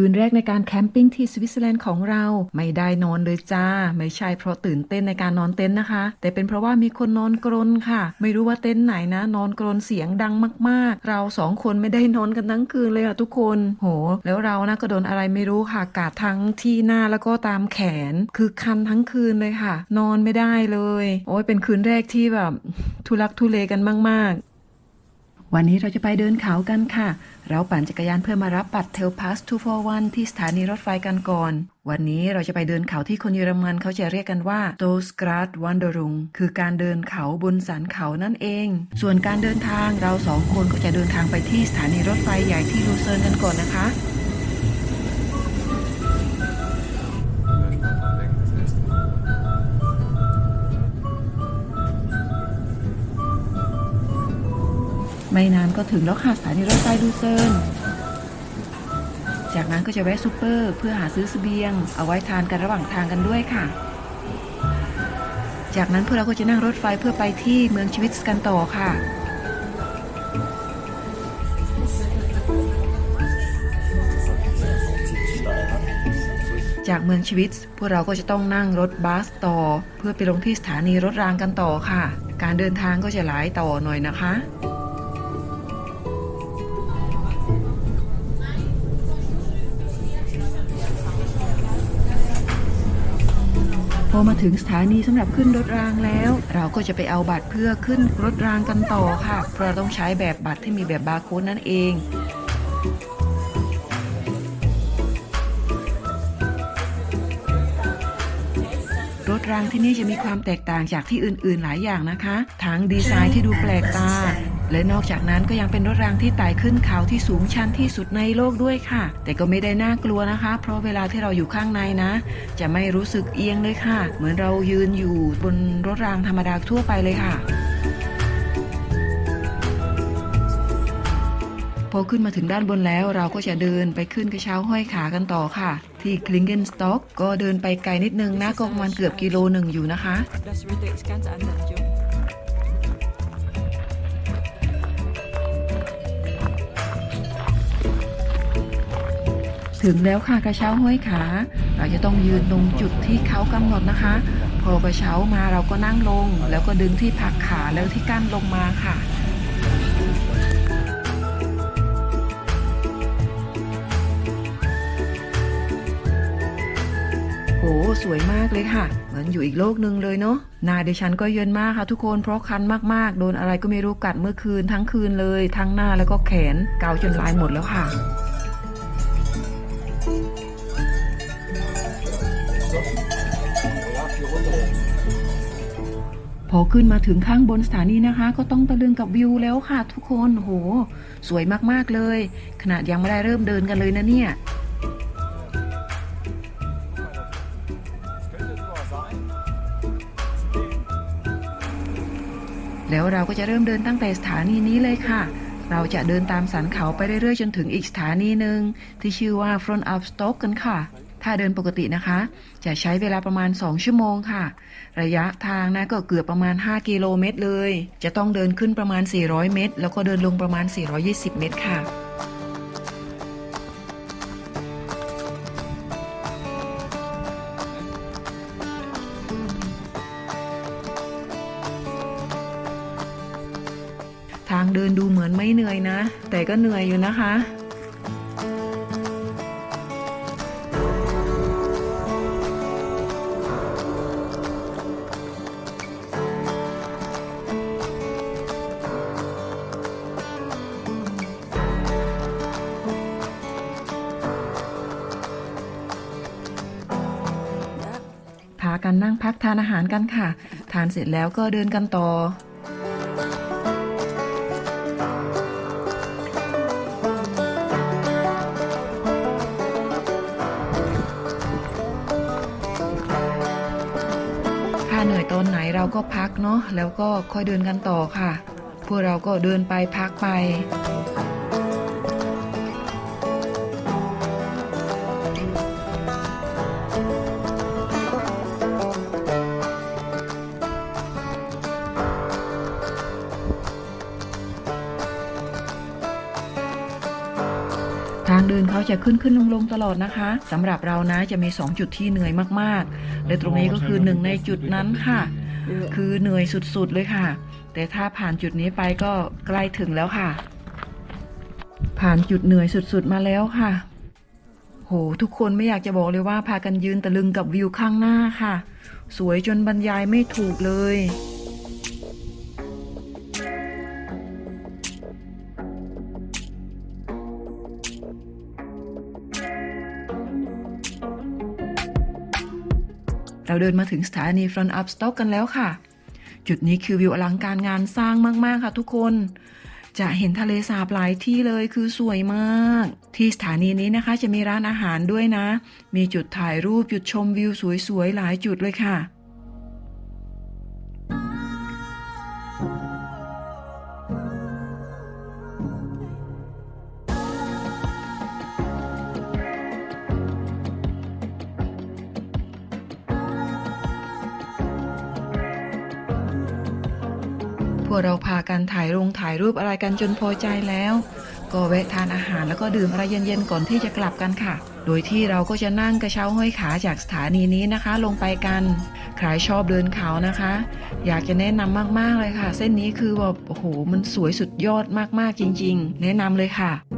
คืนแรกในการแคมปิ้งที่สวิตเซอร์แลนด์ของเราไม่ได้นอนเลยจ้า ไม่ใช่เพราะตื่นเต้นในการนอนเต็นท์นะคะ แต่เป็นเพราะว่ามีคนนอนกรนค่ะ ไม่รู้ว่าเต็นท์ไหนนะ นอนกรนเสียงดังมาก ๆ เราสองคนไม่ได้นอนกันทั้งคืนเลยค่ะทุกคน โห แล้วเรานะก็โดนอะไรไม่รู้ค่ะกาดทั้งที่หน้าแล้วก็ตามแขน คือคันทั้งคืนเลยค่ะ นอนไม่ได้เลย โอ้ยเป็นคืนแรกที่แบบทุลักทุเลกันมาก ๆ วันนี้เราจะไปเดินเขากันค่ะ เราปั่นจักรยานเพื่อมารับบัตรเทลพาส241ที่สถานีรถไฟกันก่อน วันนี้เราจะไปเดินเขาที่คนเยอรมันเขาจะเรียกกันว่า t o s g r a d Wanderung คือการเดินเขาบนสันเขานั่นเอง ส่วนการเดินทางเราสองคนก็จะเดินทางไปที่สถานีรถไฟใหญ่ที่ลูเซิร์นกันก่อนนะคะ ไม่นานก็ถึงแล้วค่ะสถานีรถไฟลูเซินจากนั้นก็จะแวะซูเปอร์เพื่อหาซื้อเสบียง เอาไว้ทานกันระหว่างทางกันด้วยค่ะ จากนั้นพวกเราก็จะนั่งรถไฟเพื่อไปที่เมืองชีวิตกันต่อค่ะจากเมืองชีวิต พวกเราก็จะต้องนั่งรถบัสต่อ เพื่อไปลงที่สถานีรถรางกันต่อค่ะ การเดินทางก็จะหลายต่อหน่อยนะคะ อมาถึงสถานีสำหรับขึ้นรถรางแล้ว เราก็จะไปเอาบัตรเพื่อขึ้นรถรางกันต่อค่ะเพราะเราต้องใช้แบบบัตรที่มีแบบบาร์โค้ดนั่นเองรถรางที่นี่จะมีความแตกต่างจากที่อื่นๆหลายอย่างนะคะ ทั้งดีไซน์ที่ดูแปลกตา และนอกจากนั้นก็ยังเป็นรถรางที่ไต่ขึ้นเขาที่สูงชันที่สุดในโลกด้วยค่ะ แต่ก็ไม่ได้น่ากลัวนะคะ เพราะเวลาที่เราอยู่ข้างในนะ จะไม่รู้สึกเอียงเลยค่ะ เหมือนเรายืนอยู่บนรถรางธรรมดาทั่วไปเลยค่ะพอขึ้นมาถึงด้านบนแล้วเราก็จะเดินไปขึ้นกระเช้าห้อยขากันต่อค่ะ ที่คลิงเกนสต็อกก็เดินไปไกลนิดนึงนะก็ประมาณเกือบกิโลหนึ่งอยู่นะคะ ถึงแล้วค่ะกระเช้าห้อยขา เราจะต้องยืนตรงจุดที่เขากำหนดนะคะ พอกระเช้ามาเราก็นั่งลง แล้วก็ดึงที่พักขาแล้วที่กั้นลงมาค่ะโหสวยมากเลยค่ะ เหมือนอยู่อีกโลกหนึ่งเลยเนาะนาเดิฉันก็เย็นมากค่ะทุกคนเพราะคันมากๆ โดนอะไรก็ไม่รู้กัดเมื่อคืนทั้งคืนเลย ทั้งหน้าแล้วก็แขนเกาจนลายหมดแล้วค่ะ พอขึ้นมาถึงข้างบนสถานีนะคะ ก็ต้องตะลึงกับวิวแล้วค่ะทุกคนโห สวยมากๆเลย ขนาดยังไม่ได้เริ่มเดินกันเลยนะเนี่ยแล้วเราก็จะเริ่มเดินตั้งแต่สถานีนี้เลยค่ะ เราจะเดินตามสันเขาไปเรื่อยๆ จนถึงอีกสถานีหนึ่งที่ชื่อว่า Front of Stock กันค่ะ ถ้าเดินปกตินะคะ จะใช้เวลาประมาณ 2 ชั่วโมงค่ะ ระยะทางนะก็เกือบประมาณ 5 กิโลเมตรเลย จะต้องเดินขึ้นประมาณ 400 เมตร แล้วก็เดินลงประมาณ 420 เมตรค่ะทางเดินดูเหมือนไม่เหนื่อยนะ แต่ก็เหนื่อยอยู่นะคะ พากันนั่งพักทานอาหารกันค่ะ ทานเสร็จแล้วก็เดินกันต่อถ้าเหนื่อยตอนไหนเราก็พักเนาะแล้วก็ค่อยเดินกันต่อค่ะ พวกเราก็เดินไปพักไป ทางเดินเขาจะขึ้นขึ้นลงลงตลอดนะคะสำหรับเรานะจะมี 2 จุดที่เหนื่อยมากๆและตรงนี้ก็คือหนึ่งในจุดนั้นค่ะ คือเหนื่อยสุดๆเลยค่ะ แต่ถ้าผ่านจุดนี้ไปก็ใกล้ถึงแล้วค่ะ ผ่านจุดเหนื่อยสุดๆมาแล้วค่ะ โหทุกคนไม่อยากจะบอกเลยว่าพากันยืนตะลึงกับวิวข้างหน้าค่ะ สวยจนบรรยายไม่ถูกเลย เราเดินมาถึงสถานี Front Up Stock กันแล้วค่ะ จุดนี้คือวิวอลังการงานสร้างมาก ๆ ค่ะทุกคน จะเห็นทะเลสาบหลายที่เลยคือสวยมาก ที่สถานีนี้นะคะจะมีร้านอาหารด้วยนะ มีจุดถ่ายรูปจุดชมวิวสวย ๆ หลายจุดเลยค่ะ วกเราพากันถ่ายลงถ่ายรูปอะไรกันจนพอใจแล้ว ก็แวะทานอาหารแล้วก็ดื่มอะไรเย็นๆก่อนที่จะกลับกันค่ะ โดยที่เราก็จะนั่งกระเช้าห้อยขาจากสถานีนี้นะคะ ลงไปกันใครชอบเดินเขานะคะ อยากจะแนะนำมากๆเลยค่ะ เส้นนี้คือแบบโอ้โหมันสวยสุดยอดมากๆจริง ๆ แนะนำเลยค่ะ